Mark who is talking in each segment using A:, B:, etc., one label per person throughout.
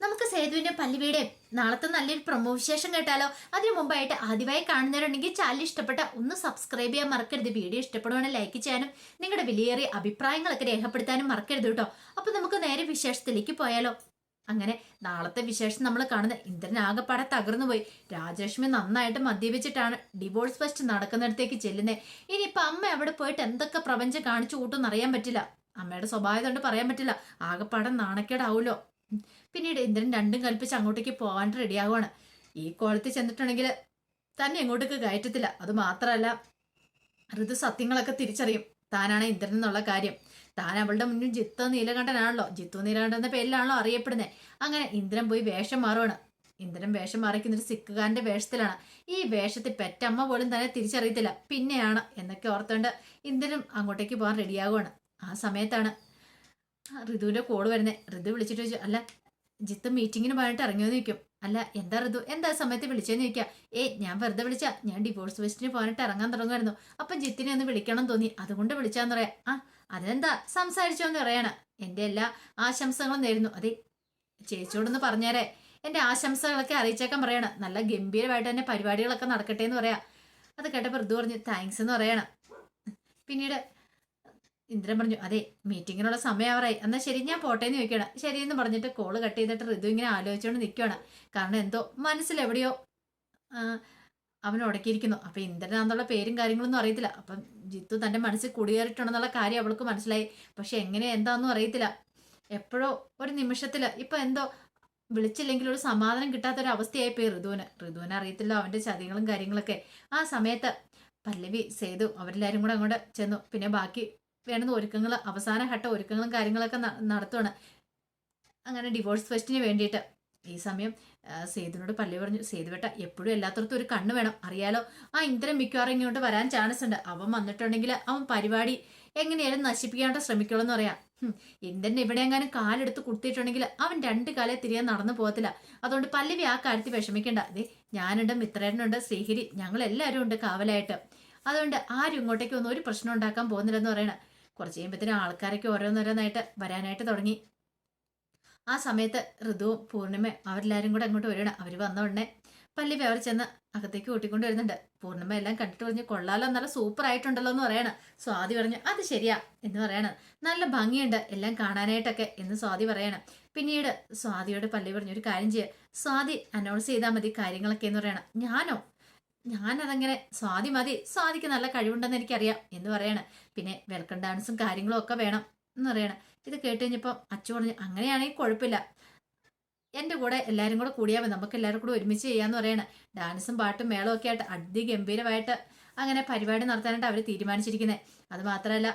A: നമുക്ക് സേതുവിന്റെ പല്ലുവിയുടെ നാളത്തെ നല്ലൊരു പ്രൊമോ വിശേഷം കേട്ടാലോ? അതിനു മുമ്പായിട്ട് ആദ്യമായി കാണുന്നവരുണ്ടെങ്കിൽ ചാനൽ ഇഷ്ടപ്പെട്ട ഒന്ന് സബ്സ്ക്രൈബ് ചെയ്യാൻ മറക്കരുത്. വീഡിയോ ഇഷ്ടപ്പെടുവാണെങ്കിൽ ലൈക്ക് ചെയ്യാനും നിങ്ങളുടെ വിലയേറിയ അഭിപ്രായങ്ങളൊക്കെ രേഖപ്പെടുത്താനും മറക്കരുത് കേട്ടോ. അപ്പൊ നമുക്ക് നേരെ വിശേഷത്തിലേക്ക് പോയാലോ? അങ്ങനെ നാളത്തെ വിശേഷം നമ്മൾ കാണുന്ന ഇന്ദ്രൻ ആകെപ്പാടെ തകർന്നു പോയി. രാജലക്ഷ്മി നന്നായിട്ട് മദ്യപിച്ചിട്ടാണ് ഡിവോഴ്സ് ഫസ്റ്റ് നടക്കുന്നിടത്തേക്ക് ചെല്ലുന്നത് ഇനിയിപ്പൊ അമ്മ അവിടെ പോയിട്ട് എന്തൊക്കെ പ്രപഞ്ചം കാണിച്ചു കൂട്ടുമെന്ന് അറിയാൻ പറ്റില്ല. അമ്മയുടെ സ്വഭാവം കൊണ്ട് പറയാൻ പറ്റില്ല. ആകെപ്പാടെ നാണക്കേടാവൂലോ? പിന്നീട് ഇന്ദ്രൻ രണ്ടും കൽപ്പിച്ച് അങ്ങോട്ടേക്ക് പോകാൻ റെഡിയാകുവാണ് ഈ കോളത്തിൽ ചെന്നിട്ടുണ്ടെങ്കിൽ തന്നെ എങ്ങോട്ടേക്ക് കയറ്റത്തില്ല. അത് മാത്രമല്ല ഋതു സത്യങ്ങളൊക്കെ തിരിച്ചറിയും. താനാണ് ഇന്ദ്രൻ എന്നുള്ള കാര്യം. താൻ അവളുടെ മുന്നിൽ ജിത്തു നീലകണ്ഠനാണല്ലോ. ജിത്തു നീലകണ്ഠൻ എന്ന പേരിലാണല്ലോ അറിയപ്പെടുന്നത്. അങ്ങനെ ഇന്ദ്രൻ പോയി വേഷം മാറുവാണ്. ഇന്ദ്രൻ വേഷം മാറിക്കുന്ന ഒരു സിക്കുകാരന്റെ വേഷത്തിലാണ്. ഈ വേഷത്തിൽ പെറ്റമ്മ പോലും തന്നെ തിരിച്ചറിയത്തില്ല. പിന്നെയാണ് എന്നൊക്കെ ഓർത്തുകൊണ്ട് ഇന്ദ്രനും അങ്ങോട്ടേക്ക് പോകാൻ റെഡിയാകുവാണ് ആ സമയത്താണ് ആ ഋതുവിന്റെ കോൾ വരുന്നത് ഋതു വിളിച്ചിട്ട് ചോദിച്ചു അല്ല ജിത്ത് മീറ്റിങ്ങിന് പോയിട്ട് ഇറങ്ങിയെന്ന് ചോദിക്കും. അല്ല എന്താ ഋതു? എന്താ സമയത്ത് വിളിച്ചെന്ന് ചോദിക്കാം? ഏ ഞാൻ വെറുതെ വിളിച്ചാ. ഞാൻ ഡിവോഴ്സ് ഫെസ്റ്റിന് പോയിട്ട് ഇറങ്ങാൻ തുടങ്ങുമായിരുന്നു അപ്പൊ ജിത്തിനെ ഒന്ന് വിളിക്കണം തോന്നി. അതുകൊണ്ട് വിളിച്ചാന്ന് പറയാം. ആ അതെന്താ? സംസാരിച്ചോന്ന് പറയണ. എന്റെ എല്ലാ ആശംസകളും നേരുന്നു. അതെ ചേച്ചിയോടൊന്ന് പറഞ്ഞേരെ. എന്റെ ആശംസകളൊക്കെ അറിയിച്ചേക്കാൻ പറയണം. നല്ല ഗംഭീരമായിട്ട് തന്നെ പരിപാടികളൊക്കെ നടക്കട്ടെ എന്ന് പറയാ. അത് കേട്ടപ്പോൾ ഋതു പറഞ്ഞു താങ്ക്സ് എന്ന് പറയണം. പിന്നീട് ഇന്ദ്രൻ പറഞ്ഞു അതെ മീറ്റിങ്ങിനുള്ള സമയമാറായി എന്നാൽ ശരി ഞാൻ പോട്ടേന്ന് ചോദിക്കണം എന്ന് പറഞ്ഞിട്ട് കോൾ കട്ട് ചെയ്തിട്ട് ഋതു ഇങ്ങനെ ആലോചിച്ചുകൊണ്ട് നിൽക്കുകയാണ് കാരണം എന്തോ മനസ്സിലെവിടെയോ അവൻ ഉടക്കിയിരിക്കുന്നു. അപ്പം ഇന്ദ്രനാന്നുള്ള പേരും കാര്യങ്ങളൊന്നും അറിയത്തില്ല. അപ്പം ജിത്തു തന്റെ മനസ്സിൽ കുടിയേറിയിട്ടുണ്ടെന്നുള്ള കാര്യം അവൾക്ക് മനസ്സിലായി. പക്ഷെ എങ്ങനെ എന്താണെന്നും അറിയത്തില്ല. എപ്പോഴോ ഒരു നിമിഷത്തിൽ ഇപ്പം എന്തോ വിളിച്ചില്ലെങ്കിൽ ഒരു സമാധാനം കിട്ടാത്ത ഒരു അവസ്ഥയായി പോയി ഋതുവിന് ഋതുവിനെ അറിയത്തില്ല അവന്റെ ചതികളും കാര്യങ്ങളൊക്കെ. ആ സമയത്ത് പല്ലവി സേതു അവരെല്ലാവരും കൂടെ അങ്ങോട്ട് ചെന്നു. പിന്നെ ബാക്കി വേണ്ടുന്ന ഒരുക്കങ്ങൾ അവസാന ഘട്ട ഒരുക്കങ്ങളും കാര്യങ്ങളൊക്കെ നടത്തുകയാണ് അങ്ങനെ ഡിവോഴ്സ് ഫെസ്റ്റിന് വേണ്ടിയിട്ട്. ഈ സമയം സേതുവിനോട് പള്ളി പറഞ്ഞു സേതുവേട്ട എപ്പോഴും എല്ലാത്തടത്തും ഒരു കണ്ണ് വേണം. അറിയാലോ? ആ ഇന്ദ്രൻ മിക്കവാറും ഇങ്ങോട്ട് വരാൻ ചാൻസ് ഉണ്ട്. അവൻ വന്നിട്ടുണ്ടെങ്കിൽ അവൻ പരിപാടി എങ്ങനെയാലും നശിപ്പിക്കാണ്ട് ശ്രമിക്കുള്ളൂ എന്ന് പറയാം. ഇന്ദ്രൻ ഇവിടെ എങ്ങാനും കാലെടുത്ത് കുത്തിയിട്ടുണ്ടെങ്കിൽ അവൻ രണ്ട് കാലെ തിരികെ നടന്നു പോകത്തില്ല. അതുകൊണ്ട് പല്ലവി ആ കാര്യത്തിൽ വിഷമിക്കണ്ട. അതെ ഞാനുണ്ട് മിത്രേട്ടനുണ്ട് ശ്രീഹിരി ഞങ്ങൾ എല്ലാവരും ഉണ്ട് കാവലായിട്ട്. അതുകൊണ്ട് ആരും ഇങ്ങോട്ടേക്ക് ഒന്നും ഒരു പ്രശ്നം ഉണ്ടാക്കാൻ പോകുന്നില്ലെന്ന് പറയണ. കുറച്ച് കഴിയുമ്പോഴത്തേനും ആൾക്കാരൊക്കെ ഓരോന്നോരോന്നായിട്ട് വരാനായിട്ട് തുടങ്ങി. ആ സമയത്ത് ഋതുവും പൂർണിമ അവരെല്ലാവരും കൂടെ അങ്ങോട്ട് വരികയാണ്. അവർ വന്ന ഉടനെ പല്ലി അവർ ചെന്ന് അകത്തേക്ക് കൂട്ടിക്കൊണ്ട് വരുന്നുണ്ട്. പൂർണിമ എല്ലാം കണ്ടിട്ട് പറഞ്ഞ് കൊള്ളാലോ നല്ല സൂപ്പർ ആയിട്ടുണ്ടല്ലോ എന്ന് പറയണ. സ്വാതി പറഞ്ഞു അത് ശരിയാ എന്ന് പറയണ. നല്ല ഭംഗിയുണ്ട് എല്ലാം കാണാനായിട്ടൊക്കെ എന്ന് സ്വാതി പറയണം. പിന്നീട് സ്വാതിയോട് പല്ലി പറഞ്ഞു ഒരു കാര്യം ചെയ്യുക സ്വാതി അനൗൺസ് ചെയ്താൽ മതി കാര്യങ്ങളൊക്കെ എന്ന് പറയണം. ഞാനോ? ഞാനതങ്ങനെ സ്വാതി മതി സ്വാതിക്ക് നല്ല കഴിവുണ്ടെന്ന് എനിക്കറിയാം എന്ന് പറയണ. പിന്നെ വെൽക്കം ഡാൻസും കാര്യങ്ങളും ഒക്കെ വേണം എന്ന് പറയണം. ഇത് കേട്ട് കഴിഞ്ഞപ്പോൾ അച്ചു പറഞ്ഞു അങ്ങനെയാണെങ്കിൽ കുഴപ്പമില്ല എന്റെ കൂടെ എല്ലാവരും കൂടെ കൂടിയാൽ മതി. നമുക്ക് എല്ലാവരും കൂടെ ഒരുമിച്ച് ചെയ്യാന്ന് പറയണ. ഡാൻസും പാട്ടും മേളവും ഒക്കെ ആയിട്ട് അതിഗംഭീരമായിട്ട് അങ്ങനെ പരിപാടി നടത്താനായിട്ട് അവർ തീരുമാനിച്ചിരിക്കുന്നത് അത് മാത്രമല്ല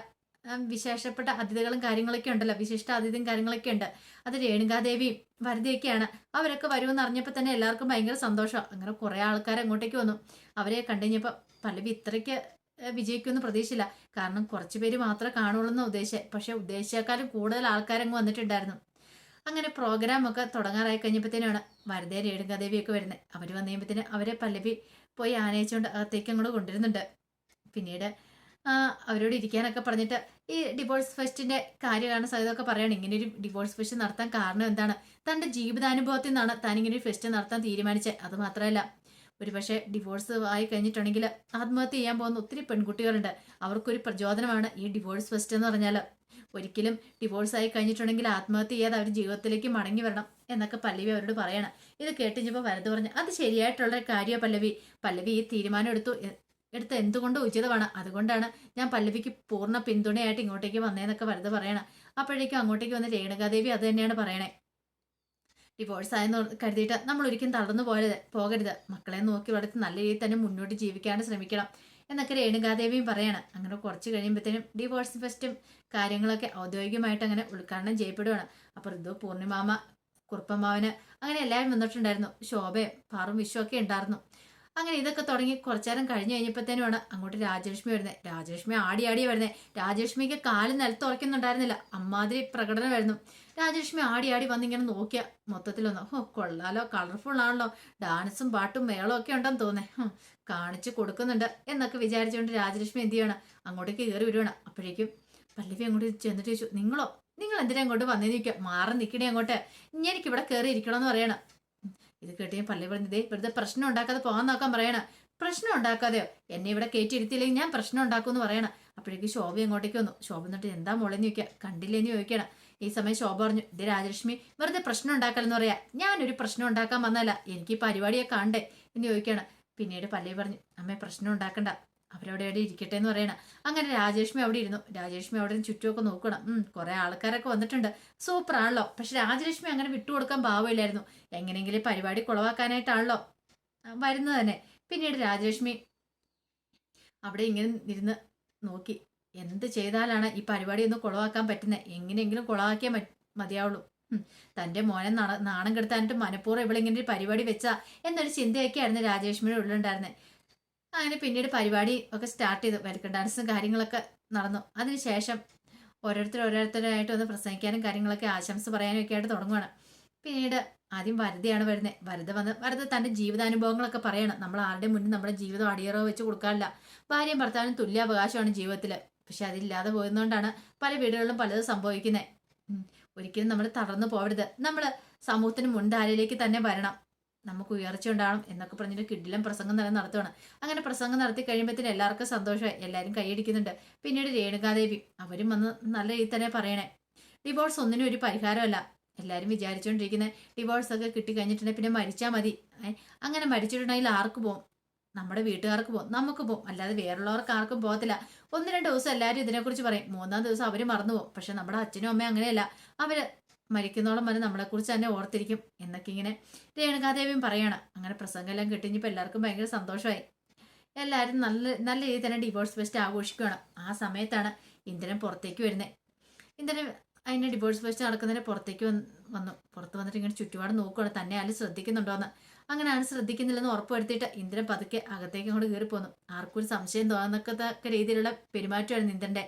A: വിശേഷപ്പെട്ട അതിഥികളും കാര്യങ്ങളൊക്കെ ഉണ്ടല്ലോ. വിശിഷ്ട അതിഥിയും കാര്യങ്ങളൊക്കെ ഉണ്ട്. അത് രേണുകാദേവിയും വരുതിയൊക്കെയാണ്. അവരൊക്കെ വരുമെന്ന് അറിഞ്ഞപ്പോൾ തന്നെ എല്ലാവർക്കും ഭയങ്കര സന്തോഷം. അങ്ങനെ കുറേ ആൾക്കാർ അങ്ങോട്ടേക്ക് വന്നു. അവരെ കണ്ടുകഴിഞ്ഞപ്പോൾ പല്ലവി ഇത്രയ്ക്ക് വിജയിക്കുമെന്ന് പ്രതീക്ഷയില്ല. കാരണം കുറച്ച് പേര് മാത്രമേ കാണുള്ളൂ എന്ന് ഉദ്ദേശിച്ചത് പക്ഷെ ഉദ്ദേശിച്ചേക്കാളും കൂടുതൽ ആൾക്കാരങ്ങ് വന്നിട്ടുണ്ടായിരുന്നു. അങ്ങനെ പ്രോഗ്രാം ഒക്കെ തുടങ്ങാറായി കഴിഞ്ഞപ്പോഴത്തേനാണ് വരദേ രേണുകാദേവിയൊക്കെ വരുന്നത്. അവർ വന്നു കഴിയുമ്പോഴത്തേന് അവരെ പല്ലവി പോയി ആനയിച്ചുകൊണ്ട് അകത്തേക്ക് അങ്ങോട്ട് കൊണ്ടുവരുന്നുണ്ട്. പിന്നീട് അവരോട് ഇരിക്കാനൊക്കെ പറഞ്ഞിട്ട് ഈ ഡിവോഴ്സ് ഫെസ്റ്റിന്റെ കാര്യമാണ് സഹിതമൊക്കെ പറയുകയാണ് ഇങ്ങനെ ഒരു ഡിവോഴ്സ് ഫെസ്റ്റ് നടത്താൻ കാരണം എന്താണ്? തന്റെ ജീവിതാനുഭവത്തിൽ നിന്നാണ് താൻ ഇങ്ങനെ ഒരു ഫെസ്റ്റ് നടത്താൻ തീരുമാനിച്ചത്. അത് മാത്രമല്ല ഒരു പക്ഷേ ഡിവോഴ്സ് ആയി കഴിഞ്ഞിട്ടുണ്ടെങ്കിൽ ആത്മഹത്യ ചെയ്യാൻ പോകുന്ന ഒത്തിരി പെൺകുട്ടികളുണ്ട്. അവർക്കൊരു പ്രചോദനമാണ് ഈ ഡിവോഴ്സ് ഫെസ്റ്റ് എന്ന് പറഞ്ഞാൽ ഒരിക്കലും ഡിവോഴ്സ് ആയി കഴിഞ്ഞിട്ടുണ്ടെങ്കിൽ ആത്മഹത്യ ചെയ്യാതെ അവർ ജീവിതത്തിലേക്ക് മടങ്ങി വരണം എന്നൊക്കെ പല്ലവി അവരോട് പറയണം. ഇത് കേട്ടിഞ്ഞപ്പോൾ വരത് പറഞ്ഞു അത് ശരിയായിട്ടുള്ള കാര്യമാണ് പല്ലവി? പല്ലവി ഈ തീരുമാനം എടുത്തു. എടുത്ത എന്തുകൊണ്ട് ഉചിതമാണ്. അതുകൊണ്ടാണ് ഞാൻ പല്ലവിക്ക് പൂർണ പിന്തുണയായിട്ട് ഇങ്ങോട്ടേക്ക് വന്നേന്നൊക്കെ വെറുതെ പറയണം. അപ്പോഴേക്കും അങ്ങോട്ടേക്ക് വന്ന രേണുകാദേവി അത് തന്നെയാണ് പറയണേ. ഡിവോഴ്സ് ആയെന്ന് കരുതിയിട്ട് നമ്മൾ ഒരിക്കലും തളർന്നു പോയത് പോകരുത്. മക്കളെ നോക്കി വളർത്തി നല്ല രീതിയിൽ തന്നെ മുന്നോട്ട് ജീവിക്കാൻ ശ്രമിക്കണം എന്നൊക്കെ രേണുകാദേവിയും പറയാണ്. അങ്ങനെ കുറച്ച് കഴിയുമ്പോഴത്തേനും ഡിവോഴ്സ് ഫെസ്റ്റും കാര്യങ്ങളൊക്കെ ഔദ്യോഗികമായിട്ട് അങ്ങനെ ഉദ്ഘാടനം ചെയ്യപ്പെടുകയാണ് അപ്പോൾ ഋതു പൂർണിമാമ കുറുപ്പമാവന് അങ്ങനെ എല്ലാവരും വന്നിട്ടുണ്ടായിരുന്നു. ശോഭയും പാറും വിശ്വമൊക്കെ ഉണ്ടായിരുന്നു. അങ്ങനെ ഇതൊക്കെ തുടങ്ങി കുറച്ചേരം കഴിഞ്ഞ് കഴിഞ്ഞപ്പോഴത്തേനുമാണ് അങ്ങോട്ട് രാജലക്ഷ്മി വരുന്നത്. രാജലക്ഷ്മി ആടി ആടി വരുന്നത് രാജലക്ഷ്മിക്ക് കാൽ നിലത്ത് ഉറക്കുന്നുണ്ടായിരുന്നില്ല അമ്മാതിരി പ്രകടനമായിരുന്നു. രാജലക്ഷ്മി ആടി ആടി വന്നിങ്ങനെ നോക്കിയ മൊത്തത്തിലൊന്ന് ഓ കൊള്ളാലോ കളർഫുൾ ആണല്ലോ. ഡാൻസും പാട്ടും മേളവും ഒക്കെ ഉണ്ടെന്ന് തോന്നേ കാണിച്ചു കൊടുക്കുന്നുണ്ട് എന്നൊക്കെ വിചാരിച്ചുകൊണ്ട് രാജലക്ഷ്മി എന്ത് ചെയ്യണം? അങ്ങോട്ടേക്ക് കയറി വരുവാണ് അപ്പോഴേക്കും പല്ലവി അങ്ങോട്ട് ചെന്നിട്ട് ചോദിച്ചു നിങ്ങളോ? നിങ്ങൾ എന്തിനാ അങ്ങോട്ട് നിൽക്കുക മാറി നിൽക്കണേ അങ്ങോട്ട്. എനിക്ക് ഇവിടെ കയറി ഇരിക്കണമെന്ന് പറയണം. ഇത് കേട്ട് ഞാൻ പള്ളി പറഞ്ഞത് വെറുതെ പ്രശ്നം ഉണ്ടാക്കാതെ പോകാൻ നോക്കാൻ പറയണ. പ്രശ്നം ഉണ്ടാക്കാതെയോ? എന്നെ ഇവിടെ കയറ്റിയിരുത്തിയില്ലെങ്കിൽ ഞാൻ പ്രശ്നം ഉണ്ടാക്കുമെന്ന് പറയണം. അപ്പോഴേക്ക് ശോഭ അങ്ങോട്ടേക്ക് വന്നു? ശോഭ എന്നിട്ട് എന്താ മോളെന്ന് ചോദിക്കുക. കണ്ടില്ലേന്ന് ചോദിക്കണം ഈ സമയം ശോഭ പറഞ്ഞു ഇത് രാജലക്ഷ്മി വെറുതെ പ്രശ്നം ഉണ്ടാക്കലെന്ന് പറയാ. ഞാനൊരു പ്രശ്നം ഉണ്ടാക്കാൻ വന്നല്ല എനിക്ക് ഈ പരിപാടിയെ കാണണ്ടേ എന്ന് ചോദിക്കണം പിന്നീട് പല്ലവി പറഞ്ഞു അമ്മേ പ്രശ്നം ഉണ്ടാക്കണ്ട. അവരവിടെ അവിടെ ഇരിക്കട്ടെ എന്ന് പറയണം. അങ്ങനെ രാജേഷ്മി അവിടെ ഇരുന്നു. രാജേഷ്മി അവിടെ നിന്ന് ചുറ്റുമൊക്കെ നോക്കണം. ഉം കുറെ ആൾക്കാരൊക്കെ വന്നിട്ടുണ്ട്. സൂപ്പർ ആണല്ലോ. പക്ഷെ രാജലക്ഷ്മി അങ്ങനെ വിട്ടുകൊടുക്കാൻ ഭാവമില്ലായിരുന്നു എങ്ങനെയെങ്കിലും പരിപാടി കുളവാക്കാനായിട്ടാണല്ലോ. വരുന്നത് തന്നെ. പിന്നീട് രാജലക്ഷ്മി അവിടെ ഇങ്ങനെ ഇരുന്ന് നോക്കി. എന്ത് ചെയ്താലാണ് ഈ പരിപാടി ഒന്ന് കുളവാക്കാൻ പറ്റുന്നത് എങ്ങനെയെങ്കിലും കുളവാക്കിയാൽ മതിയാവുള്ളൂ. തന്റെ മോനെ നാണ നാണം കെടുത്താനിട്ട് മനഃപൂർവം ഇങ്ങനെ ഒരു പരിപാടി വെച്ചാ എന്നൊരു ചിന്തയൊക്കെയായിരുന്നു രാജേഷ്മിയുടെ ഉള്ളിലുണ്ടായിരുന്നത് അങ്ങനെ പിന്നീട് പരിപാടി ഒക്കെ സ്റ്റാർട്ട് ചെയ്തു. വെൽക്കം ഡാൻസും കാര്യങ്ങളൊക്കെ നടന്നു. അതിനുശേഷം ഓരോരുത്തർ ഓരോരുത്തരായിട്ട് ഒന്ന് പ്രസംഗിക്കാനും കാര്യങ്ങളൊക്കെ ആശംസ പറയാനും ഒക്കെ ആയിട്ട് തുടങ്ങുവാണ്. പിന്നീട് ആദ്യം വരതയാണ് വരുന്നത് വരത വന്ന് വരത തന്റെ ജീവിതാനുഭവങ്ങളൊക്കെ പറയണം. നമ്മൾ ആരുടെ മുന്നിൽ നമ്മുടെ ജീവിതം അടിയറോ വെച്ച് കൊടുക്കാറില്ല. ഭാര്യയും ഭർത്താവിനും തുല്യ അവകാശമാണ് ജീവിതത്തിൽ പക്ഷെ അതില്ലാതെ പോയതുകൊണ്ടാണ് പല വീടുകളിലും പലതും സംഭവിക്കുന്നത് ഒരിക്കലും നമ്മൾ തളർന്നു പോകരുത് നമ്മൾ സമൂഹത്തിന് മുൻധാരയിലേക്ക് തന്നെ വരണം. നമുക്ക് ഉയർച്ച ഉണ്ടാവണം എന്നൊക്കെ പറഞ്ഞിട്ട് കിഡിലും പ്രസംഗം തന്നെ നടത്തുകയാണ് അങ്ങനെ പ്രസംഗം നടത്തി കഴിയുമ്പോഴത്തേന് എല്ലാവർക്കും സന്തോഷമായി. എല്ലാവരും കൈയടിക്കുന്നുണ്ട്. പിന്നീട് രേണുകാദേവി അവരും വന്ന് നല്ല രീതിയിൽ തന്നെ പറയണേ. ഡിവോഴ്സ് ഒന്നിനും ഒരു പരിഹാരമല്ല. എല്ലാവരും വിചാരിച്ചുകൊണ്ടിരിക്കുന്നത് ഡിവോഴ്സ് ഒക്കെ കിട്ടിക്കഴിഞ്ഞിട്ടുണ്ടെങ്കിൽ പിന്നെ മരിച്ചാൽ മതി. അങ്ങനെ മരിച്ചിട്ടുണ്ടെങ്കിൽ ആർക്ക് പോകും നമ്മുടെ വീട്ടുകാർക്ക് പോകും നമുക്ക് പോകും അല്ലാതെ വേറുള്ളവർക്ക് ആർക്കും പോകത്തില്ല. ഒന്ന് രണ്ട് ദിവസം എല്ലാവരും ഇതിനെക്കുറിച്ച് പറയും. മൂന്നാം ദിവസം അവർ മറന്നു പോകും പക്ഷെ നമ്മുടെ അച്ഛനും അമ്മയും അങ്ങനെയല്ല. അവർ മരിക്കുന്നോളം വരെ നമ്മളെക്കുറിച്ച് തന്നെ ഓർത്തിരിക്കും. എന്നൊക്കെ ഇങ്ങനെ രേണുകാദേവിയും പറയാണ്. അങ്ങനെ പ്രസംഗം എല്ലാം കിട്ടിഞ്ഞപ്പോൾ എല്ലാവർക്കും ഭയങ്കര സന്തോഷമായി. എല്ലാവരും നല്ല നല്ല രീതിയിൽ തന്നെ ഡിവോഴ്സ് ഫെസ്റ്റ് ആഘോഷിക്കുകയാണ്. ആ സമയത്താണ് ഇന്ദ്രൻ പുറത്തേക്ക് വരുന്നത് ഇന്ദ്രൻ അതിന്റെ ഡിവോഴ്സ് ഫെസ്റ്റ് നടക്കുന്നതിന് പുറത്തേക്ക് വന്ന് പുറത്ത് വന്നിട്ട് ഇങ്ങനെ ചുറ്റുപാട് നോക്കുകയാണ് തന്നെ ആരും ശ്രദ്ധിക്കുന്നുണ്ടോന്ന് അങ്ങനെ ആരും ശ്രദ്ധിക്കുന്നില്ലെന്ന് ഉറപ്പുവരുത്തിയിട്ട് ഇന്ദ്രൻ പതുക്കെ അകത്തേക്ക് അങ്ങോട്ട് കയറി പോന്നു ആർക്കും ഒരു സംശയം തോന്നത്തക്ക രീതിയിലുള്ള പെരുമാറ്റമായിരുന്നു ഇന്ദ്രന്റെ.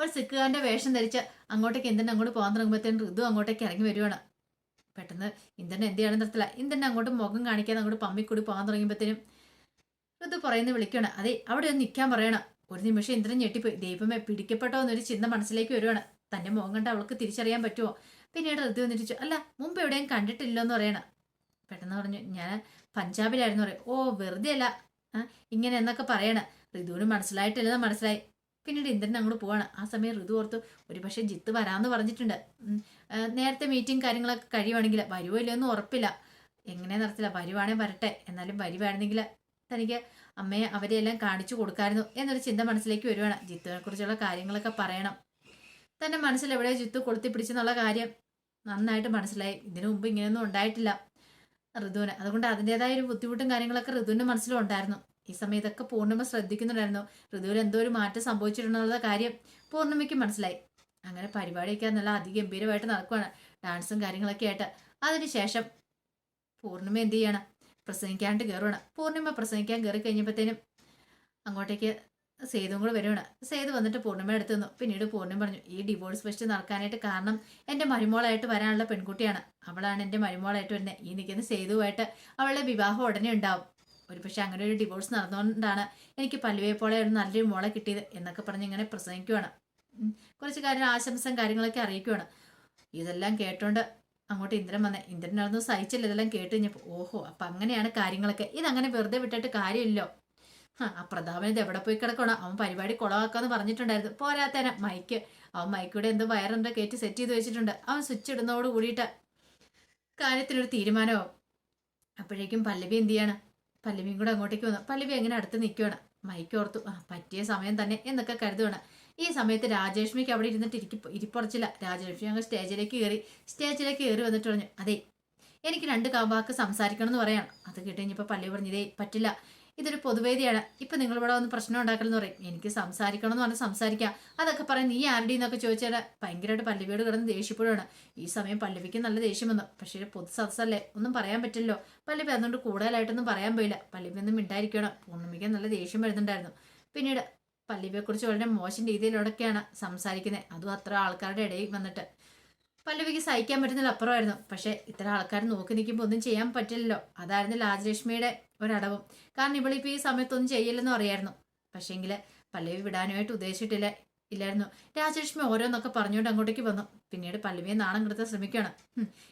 A: ഒരു സിക്കുകാരന്റെ വേഷം ധരിച്ച് അങ്ങോട്ടേക്ക് ഇന്ദ്രൻ അങ്ങോട്ട് പോകാൻ തുടങ്ങുമ്പോഴത്തേനും ഋതു അങ്ങോട്ടേക്ക് ഇറങ്ങി വരുവാണ്. പെട്ടെന്ന് ഇന്ദ്രൻ എന്ത് ചെയ്യണം നിർത്തില്ല ഇന്ദ്രൻ അങ്ങോട്ട് മുഖം കാണിക്കാതെ അങ്ങോട്ട് പമ്മിക്കൂടി പോകാൻ തുടങ്ങിയപ്പോഴത്തേനും ഋതു പറയുന്നത് വിളിക്കണം അതെ അവിടെ ഒന്ന് നിൽക്കാൻ പറയണം. ഒരു നിമിഷം ഇന്ദ്രൻ ഞെട്ടിപ്പോയി. ദൈവമേ പിടിക്കപ്പെട്ടോ എന്നൊരു ചിന്ത മനസ്സിലേക്ക് വരുവാണ്. തന്റെ മുഖം കണ്ട് അവൾക്ക് തിരിച്ചറിയാൻ പറ്റുമോ? പിന്നീട് ഋതു വന്നിട്ട് ചോദിച്ചു, അല്ല മുമ്പ് എവിടെയും കണ്ടിട്ടില്ലെന്ന് പറയണം. പെട്ടെന്ന് പറഞ്ഞു ഞാൻ പഞ്ചാബിലായിരുന്നു പറയും. ഓ വെറുതെ അല്ല ഇങ്ങനെ എന്നൊക്കെ പറയണം. ഋതുവിന് മനസ്സിലായിട്ടില്ലെന്ന് മനസ്സിലായി. പിന്നീട് ഇന്ദ്രൻ അങ്ങോട്ട് പോവാണ്. ആ സമയം ഋതു ഓർത്തു ഒരു പക്ഷേ ജിത്ത് വരാമെന്ന് പറഞ്ഞിട്ടുണ്ട്. നേരത്തെ മീറ്റിംഗ് കാര്യങ്ങളൊക്കെ കഴിയുവാണെങ്കിൽ വരുമോ ഇല്ലയോ എന്ന് ഉറപ്പില്ല. എങ്ങനെ നടത്തില്ല വരുവാണെങ്കിൽ വരട്ടെ. എന്നാലും വരുവായിരുന്നെങ്കിൽ തനിക്ക് അമ്മയെ അവരെയെല്ലാം കാണിച്ചു കൊടുക്കായിരുന്നു എന്നൊരു ചിന്ത മനസ്സിലേക്ക് വരുവാണ്. ജിത്തുവിനെ കുറിച്ചുള്ള കാര്യങ്ങളൊക്കെ പറയണം. തന്റെ മനസ്സിൽ എവിടെ ജിത്തു കൊളുത്തി പിടിച്ചെന്നുള്ള കാര്യം നന്നായിട്ട് മനസ്സിലായി. ഇതിനു മുമ്പ് ഇങ്ങനെയൊന്നും ഉണ്ടായിട്ടില്ല ഋതുവിന്. അതുകൊണ്ട് അതിന്റെതായ ഒരു ബുദ്ധിമുട്ടും കാര്യങ്ങളൊക്കെ ഋതുവിന്റെ മനസ്സിലും ഉണ്ടായിരുന്നു. ഈ സമയത്തൊക്കെ പൂർണിമ ശ്രദ്ധിക്കുന്നുണ്ടായിരുന്നു. ഋതുവിൽ എന്തോ ഒരു മാറ്റം സംഭവിച്ചിട്ടുണ്ടെന്നുള്ള കാര്യം പൂർണിമയ്ക്ക് മനസ്സിലായി. അങ്ങനെ പരിപാടിയൊക്കെ നല്ല അതിഗംഭീരമായിട്ട് നടക്കുവാണ്. ഡാൻസും കാര്യങ്ങളൊക്കെ ആയിട്ട്. അതിനുശേഷം പൂർണിമ എന്ത് ചെയ്യണം? പ്രസംഗിക്കാണ്ട് കയറുവാണ് പൂർണിമ പ്രസംഗിക്കാൻ കയറി കഴിഞ്ഞപ്പോഴത്തേനും അങ്ങോട്ടേക്ക് സേതു കൂടെ വരുവാണ്. സേതു വന്നിട്ട് പൂർണിമ എടുത്തു നിന്നു. പിന്നീട് പൂർണിമ പറഞ്ഞു ഈ ഡിവോഴ്സ് ഫെസ്റ്റ് നടക്കാനായിട്ട് കാരണം എന്റെ മരുമോളായിട്ട് വരാനുള്ള പെൺകുട്ടിയാണ്. അവളാണ് എന്റെ മരുമോളായിട്ട് വരുന്നത്. ഈ നിൽക്കുന്ന സേതുവായിട്ട് അവളുടെ വിവാഹം ഉടനെ ഉണ്ടാവും. ഒരു പക്ഷെ അങ്ങനെ ഒരു ഡിവോഴ്സ് നടന്നുകൊണ്ടാണ് എനിക്ക് പല്ലുവെ പോലെ ഒരു നല്ലൊരു മോളെ കിട്ടിയത് എന്നൊക്കെ പറഞ്ഞ് ഇങ്ങനെ പ്രസംഗിക്കുവാണ്. കുറച്ച് കാര്യം ആശംസം കാര്യങ്ങളൊക്കെ അറിയിക്കുവാണ്. ഇതെല്ലാം കേട്ടോണ്ട് അങ്ങോട്ട് ഇന്ദ്രൻ വന്നേ ഇന്ദ്രൻ അതൊന്നും സഹിച്ചില്ല ഇതെല്ലാം കേട്ട് കഴിഞ്ഞപ്പോൾ ഓഹോ അപ്പം അങ്ങനെയാണ് കാര്യങ്ങളൊക്കെ. ഇതങ്ങനെ വെറുതെ വിട്ടിട്ട് കാര്യമില്ലോ ആ പ്രതാപൻ ഇത് എവിടെ പോയി കിടക്കണം അവൻ പരിപാടി കുളമാക്കാന്ന് പറഞ്ഞിട്ടുണ്ടായിരുന്നു. പോരാത്തേനെ മൈക്ക്. അവൻ മൈക്കൂടെ എന്തോ വയറെന്തോ കയറ്റി സെറ്റ് ചെയ്ത് വെച്ചിട്ടുണ്ട്. അവൻ സ്വിച്ച് ഇടുന്നതോട് കൂടിയിട്ട് കാര്യത്തിനൊരു തീരുമാനമാവും. അപ്പോഴേക്കും പല്ലവി എന്ത് ചെയ്യാണ്? പല്ലവിയും കൂടെ അങ്ങോട്ടേക്ക് വന്നു. പല്ലവി അങ്ങനെ അടുത്ത് നിൽക്കുവാണ് മൈക്ക് ഓർത്തു ആ പറ്റിയ സമയം തന്നെ എന്നൊക്കെ കരുതുവാണ്. ഈ സമയത്ത് രാജലക്ഷ്മിക്ക് അവിടെ ഇരുന്നിട്ട് ഇരിക്കി ഇരിപ്പുറച്ചില്ല. രാജലക്ഷ്മി അങ്ങ് സ്റ്റേജിലേക്ക് കയറി സ്റ്റേജിലേക്ക് കയറി വന്നിട്ട് പറഞ്ഞു അതെ എനിക്ക് രണ്ട് വാക്ക് സംസാരിക്കണം എന്ന് പറയാണ് അത് കേട്ട് പല്ലവി പറഞ്ഞു ഇതേ പറ്റില്ല. ഇതൊരു പൊതുവേദിയാണ്. ഇപ്പൊ നിങ്ങൾ ഇവിടെ വന്ന് പ്രശ്നം ഉണ്ടാക്കലെന്ന് പറയും എനിക്ക് സംസാരിക്കണം എന്ന് പറഞ്ഞാൽ സംസാരിക്കാം. അതൊക്കെ പറയും നീ ആരുടെ? എന്നൊക്കെ ചോദിച്ചാൽ ഭയങ്കരമായിട്ട് പല്ലവിയോട് കിടന്ന് ദേഷ്യപ്പെടുകയാണ് ഈ സമയം പല്ലവിക്ക് നല്ല ദേഷ്യം വന്നു. പക്ഷേ പൊതു സദസ്സല്ലേ ഒന്നും പറയാൻ പറ്റില്ലല്ലോ. പല്ലവി അതുകൊണ്ട് കൂടുതലായിട്ടൊന്നും പറയാൻ പോയില്ല. പല്ലവി ഒന്നും മിണ്ടായിരിക്കണം പൂർണിമയ്ക്ക് നല്ല ദേഷ്യം വരുന്നുണ്ടായിരുന്നു. പിന്നീട് പല്ലവിയെക്കുറിച്ച് വളരെ മോശം രീതിയിലൂടെയൊക്കെയാണ് സംസാരിക്കുന്നത് അതും അത്ര ആൾക്കാരുടെ ഇടയിൽ വന്നിട്ട്. പല്ലവിക്ക് സഹിക്കാൻ പറ്റുന്നതിൽ അപ്പുറമായിരുന്നു. പക്ഷേ ഇത്ര ആൾക്കാർ നോക്കി നിൽക്കുമ്പോൾ ഒന്നും ചെയ്യാൻ പറ്റില്ലല്ലോ. അതായിരുന്നു രാജലക്ഷ്മിയുടെ ഒരടവും. കാരണം ഇവളിപ്പോൾ ഈ സമയത്തൊന്നും ചെയ്യില്ലെന്നും അറിയായിരുന്നു. പക്ഷേങ്കിൽ പല്ലവി വിടാനുമായിട്ട് ഉദ്ദേശിച്ചിട്ടില്ല ഇല്ലായിരുന്നു. രാജലക്ഷ്മി ഓരോന്നൊക്കെ പറഞ്ഞുകൊണ്ട് അങ്ങോട്ടേക്ക് വന്നു. പിന്നീട് പല്ലവിയെ നാണം കിടത്താൻ ശ്രമിക്കുകയാണ്.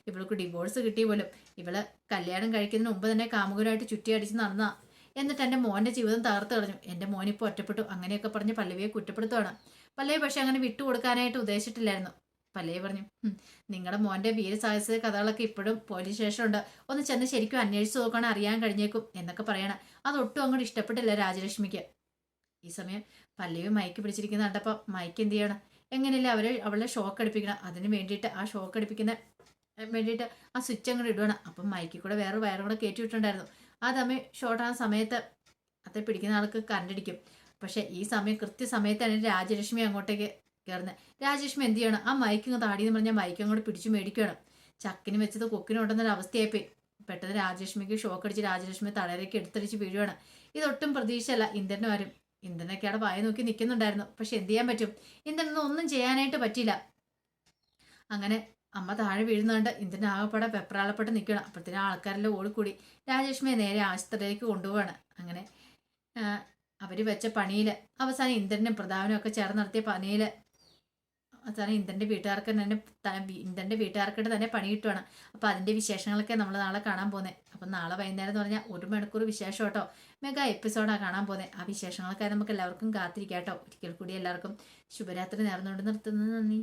A: ഇവൾക്ക് ഡിവോഴ്സ് കിട്ടിയ പോലും. ഇവൾ കല്യാണം കഴിക്കുന്നതിന് മുമ്പ് തന്നെ കാമുകനായിട്ട് ചുറ്റിയടിച്ച് നടന്ന. എന്നിട്ട് എന്റെ മോന്റെ ജീവിതം തകർത്ത് കളഞ്ഞു. എന്റെ മോനിപ്പോൾ ഒറ്റപ്പെട്ടു. അങ്ങനെയൊക്കെ പറഞ്ഞ് പല്ലവിയെ കുറ്റപ്പെടുത്തുവാണ്. പല്ലവി പക്ഷെ അങ്ങനെ വിട്ടുകൊടുക്കാനായിട്ട് ഉദ്ദേശിച്ചിട്ടില്ലായിരുന്നു. പല്ലവി പറഞ്ഞു. നിങ്ങളുടെ മോന്റെ വീരസാഹസ കഥകളൊക്കെ ഇപ്പോഴും പോലീസ് സ്റ്റേഷനുണ്ട് ഒന്ന് ചെന്ന് ശരിക്കും അന്വേഷിച്ച് നോക്കണം അറിയാൻ കഴിഞ്ഞേക്കും എന്നൊക്കെ പറയണം. അതൊട്ടും അങ്ങോട്ട് ഇഷ്ടപ്പെട്ടില്ല രാജലക്ഷ്മിക്ക്. ഈ സമയം പല്ലവി മയക്ക് പിടിച്ചിരിക്കുന്ന കണ്ടപ്പോൾ മയക്ക് എന്ത് ചെയ്യണം? എങ്ങനെയല്ലേ അവരെ അവളെ ഷോക്ക് അടിപ്പിക്കണം? അതിന് വേണ്ടിയിട്ട് ആ ഷോക്ക് അടിപ്പിക്കുന്ന വേണ്ടിയിട്ട് ആ സ്വിച്ച് അങ്ങോട്ട് ഇടുവാണ്. അപ്പം മയക്കിൽ കൂടെ വേറെ വയറും കൂടെ കയറ്റി വിട്ടിട്ടുണ്ടായിരുന്നു. ആ തമ്മിൽ ഷോർട്ടാകുന്ന സമയത്ത് അത്ര പിടിക്കുന്ന ആൾക്ക് കറണ്ടടിക്കും പക്ഷേ ഈ സമയം കൃത്യസമയത്താണ് രാജലക്ഷ്മി അങ്ങോട്ടേക്ക് കയറുന്നത് രാജേഷ്മ എന്ത് ചെയ്യണം? ആ മയക്കിങ് താടിയെന്ന് പറഞ്ഞാൽ മയക്കും അങ്ങോട്ട് പിടിച്ചു മേടിക്കണം. ചക്കിന് വെച്ചത് കൊക്കിന് ഉണ്ടെന്നൊരു അവസ്ഥയായിപ്പോയി. പെട്ടെന്ന് രാജലക്ഷ്മിക്ക് ഷോക്ക് അടിച്ച് രാജലക്ഷ്മി തളരേക്ക് എടുത്തടിച്ച് വീഴുവാണ്. ഇതൊട്ടും പ്രതീക്ഷയല്ല. ഇന്ദ്രനും ആരും. ഇന്ദ്രനൊക്കെ അവിടെ വായ നോക്കി നിൽക്കുന്നുണ്ടായിരുന്നു പക്ഷെ എന്ത് ചെയ്യാൻ പറ്റും? ഇന്ദ്രനൊന്നും ഒന്നും ചെയ്യാനായിട്ട് പറ്റിയില്ല. അങ്ങനെ അമ്മ താഴെ വീഴുന്നുണ്ട് ഇന്ദ്രൻ ആകെപ്പാടെ പെപ്രാളപ്പെട്ട് നിൽക്കണം അപ്പോഴത്തേനും ആൾക്കാരെല്ലാം ഓടിക്കൂടി. രാജലക്ഷ്മിയെ നേരെ ആശുപത്രിയിലേക്ക് കൊണ്ടുപോവാണ്. അങ്ങനെ അവർ വെച്ച പണിയിൽ അവസാനം ഇന്ദ്രനും പ്രതാപനും ഒക്കെ ചേർന്ന് നടത്തിയ പണിയിൽ അവസാനം ഇന്ദ്രന്റെ വീട്ടുകാർക്ക് തന്നെ ഇന്ദ്രന്റെ വീട്ടുകാർക്കിട്ട് തന്നെ പണി കിട്ടുവാണ്. അപ്പോൾ അതിന്റെ വിശേഷങ്ങളൊക്കെ നമ്മൾ നാളെ കാണാൻ പോകുന്നത് അപ്പം നാളെ വൈകുന്നേരം എന്ന് പറഞ്ഞാൽ ഒരു മണിക്കൂർ വിശേഷം കേട്ടോ. മെഗാ എപ്പിസോഡാണ് കാണാൻ പോകുന്നത് ആ വിശേഷങ്ങളൊക്കെ നമുക്ക് എല്ലാവർക്കും കാത്തിരിക്കാം കേട്ടോ. ഒരിക്കൽ കൂടി എല്ലാവർക്കും ശുഭരാത്രി നേർന്നുകൊണ്ട് നിർത്തുന്നത് നന്ദി.